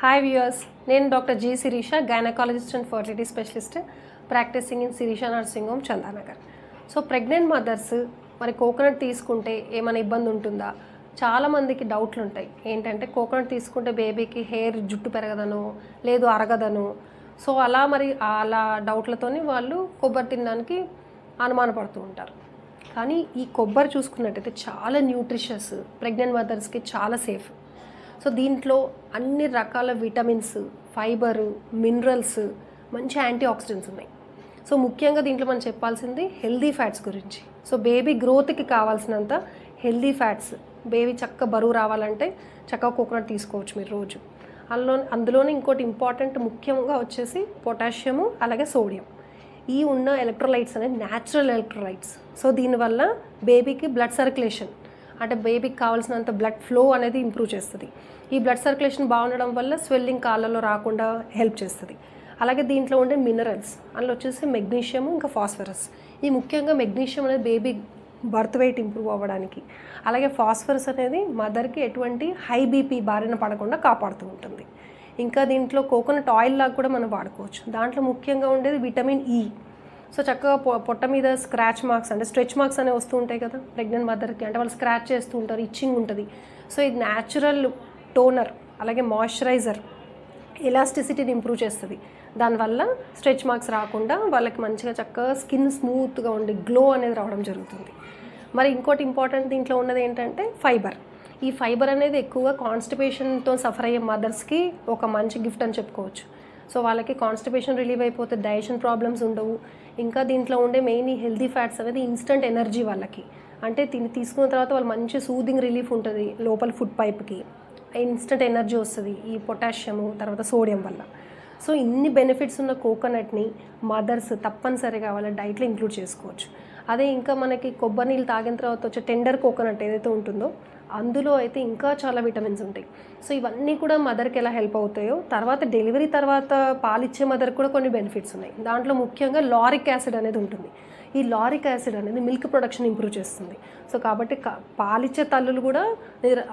Hi viewers నేను doctor G Sirisha gynaecologist and fertility specialist practising in Sirisha nursing home Chandanagar. So pregnant mothers మరి coconut తీసుకుంటే ఏమైనా ఇబ్బంది ఉంటుందా? చాలా మందికి డౌట్లు ఉంటాయి. ఏంటంటే కోకోనట్ తీసుకుంటే బేబీకి హెయిర్ జుట్టు పెరగదనో లేదు అరగదనో. సో అలా మరి అలా డౌట్లతోని వాళ్ళు కొబ్బరి తినడానికి అనుమానపడుతూ ఉంటారు. కానీ ఈ కొబ్బరి చూసుకున్నట్టయితే చాలా న్యూట్రిషియస్ ప్రెగ్నెంట్ మదర్స్కి చాలా సేఫ్ సో దీంట్లో అన్ని రకాల విటమిన్స్ ఫైబర్ మినరల్స్ మంచి యాంటీ ఆక్సిడెంట్స్ ఉన్నాయి. సో ముఖ్యంగా దీంట్లో మనం చెప్పాల్సింది హెల్దీ ఫ్యాట్స్ గురించి. సో బేబీ గ్రోత్కి కావాల్సినంత హెల్దీ ఫ్యాట్స్. బేబీ చక్క బరువు రావాలంటే చక్కగా కోకోనట్ తీసుకోవచ్చు మీరు రోజు. అందులో అందులోనే ఇంకోటి ఇంపార్టెంట్ ముఖ్యంగా వచ్చేసి పొటాషియము అలాగే సోడియం. ఈ ఉన్న ఎలక్ట్రోలైట్స్ అనేది న్యాచురల్ ఎలక్ట్రోలైట్స్. సో దీనివల్ల బేబీకి బ్లడ్ సర్క్యులేషన్ అంటే బేబీకి కావాల్సినంత బ్లడ్ ఫ్లో అనేది ఇంప్రూవ్ చేస్తుంది. ఈ బ్లడ్ సర్క్యులేషన్ బాగుండడం వల్ల స్వెల్లింగ్ కాళ్ళలో రాకుండా హెల్ప్ చేస్తుంది. అలాగే దీంట్లో ఉండే మినరల్స్ అందులో వచ్చేసి మెగ్నీషియం ఇంకా ఫాస్ఫరస్ ఈ ముఖ్యంగా మెగ్నీషియం అనేది బేబీ బర్త్ వెయిట్ ఇంప్రూవ్ అవ్వడానికి. అలాగే ఫాస్ఫరస్ అనేది మదర్కి ఎటువంటి హై బీపీ బారిన పడకుండా కాపాడుతూ ఉంటుంది. ఇంకా దీంట్లో కోకోనట్ ఆయిల్ లాగా కూడా మనం వాడుకోవచ్చు. దాంట్లో ముఖ్యంగా ఉండేది విటమిన్ ఈ e. సో చక్కగా పొ- పొట్ట మీద స్క్రాచ్ మార్క్స్ అంటే స్ట్రెచ్ మార్క్స్ అనేవి వస్తూ ఉంటాయి కదా ప్రెగ్నెంట్ మదర్కి అంటే వాళ్ళు స్క్రాచ్ చేస్తూ ఉంటారు ఇచ్చింగ్ ఉంటుంది. సో ఇది న్యాచురల్ టోనర్ అలాగే మాయిశ్చరైజర్ ఎలాస్టిసిటీని ఇంప్రూవ్ చేస్తుంది. దానివల్ల స్ట్రెచ్ మార్క్స్ రాకుండా వాళ్ళకి మంచిగా చక్కగా స్కిన్ స్మూత్గా ఉండి గ్లో అనేది రావడం జరుగుతుంది. మరి ఇంకోటి ఇంపార్టెంట్ దీంట్లో ఉన్నది ఏంటంటే ఫైబర్ ఈ ఫైబర్ అనేది ఎక్కువగా కాన్స్టిపేషన్తో సఫర్ అయ్యే మదర్స్కి ఒక మంచి గిఫ్ట్ అని చెప్పుకోవచ్చు. సో వాళ్ళకి కాన్స్టిపేషన్ రిలీవ్ అయిపోతే డైజెషన్ ప్రాబ్లమ్స్ ఉండవు. ఇంకా దీంట్లో ఉండే మెయిన్ ఈ హెల్దీ ఫ్యాట్స్ అనేది ఇన్స్టంట్ ఎనర్జీ వాళ్ళకి. అంటే తిని తీసుకున్న తర్వాత వాళ్ళు మంచి సూదింగ్ రిలీఫ్ ఉంటుంది లోపల ఫుడ్ పైప్కి. ఇన్స్టంట్ ఎనర్జీ వస్తుంది ఈ పొటాషియము తర్వాత సోడియం వల్ల. సో ఇన్ని బెనిఫిట్స్ ఉన్న కోకోనట్ని మదర్స్ తప్పనిసరిగా వాళ్ళ డైట్లో ఇంక్లూడ్ చేసుకోవచ్చు. అదే ఇంకా మనకి కొబ్బరి నీళ్ళు తాగిన తర్వాత వచ్చే టెండర్ కోకోనట్ ఏదైతే ఉంటుందో అందులో అయితే ఇంకా చాలా విటమిన్స్ ఉంటాయి. సో ఇవన్నీ కూడా మదర్కి ఎలా హెల్ప్ అవుతాయో తర్వాత డెలివరీ తర్వాత పాలిచ్చే మదర్ కూడా కొన్ని బెనిఫిట్స్ ఉన్నాయి. దాంట్లో ముఖ్యంగా లారిక్ యాసిడ్ అనేది ఉంటుంది. ఈ లారిక్ యాసిడ్ అనేది మిల్క్ ప్రొడక్షన్ ఇంప్రూవ్ చేస్తుంది. సో కాబట్టి క- పాలిచ్చే తల్లులు కూడా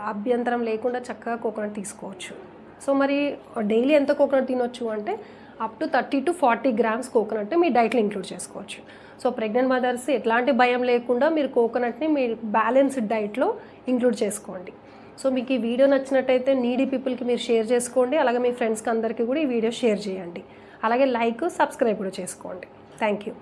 అభ్యంతరం లేకుండా చక్కగా కోకోనట్ తీసుకోవచ్చు. సో మరి డైలీ ఎంత కోకోనట్ తినొచ్చు అంటే up to thirty to forty grams కోకోనట్ని మీ డైట్లో ఇంక్లూడ్ చేసుకోవచ్చు. సో ప్రెగ్నెంట్ మదర్స్ ఎట్లాంటి భయం లేకుండా మీరు కోకోనట్ని మీ బ్యాలెన్స్డ్ డైట్లో ఇంక్లూడ్ చేసుకోండి. సో మీకు ఈ వీడియో నచ్చినట్టయితే నీడీ పీపుల్కి మీరు షేర్ చేసుకోండి. అలాగే మీ ఫ్రెండ్స్కి అందరికీ కూడా ఈ వీడియో షేర్ చేయండి. అలాగే లైక్ సబ్స్క్రైబ్ కూడా చేసుకోండి. Thank you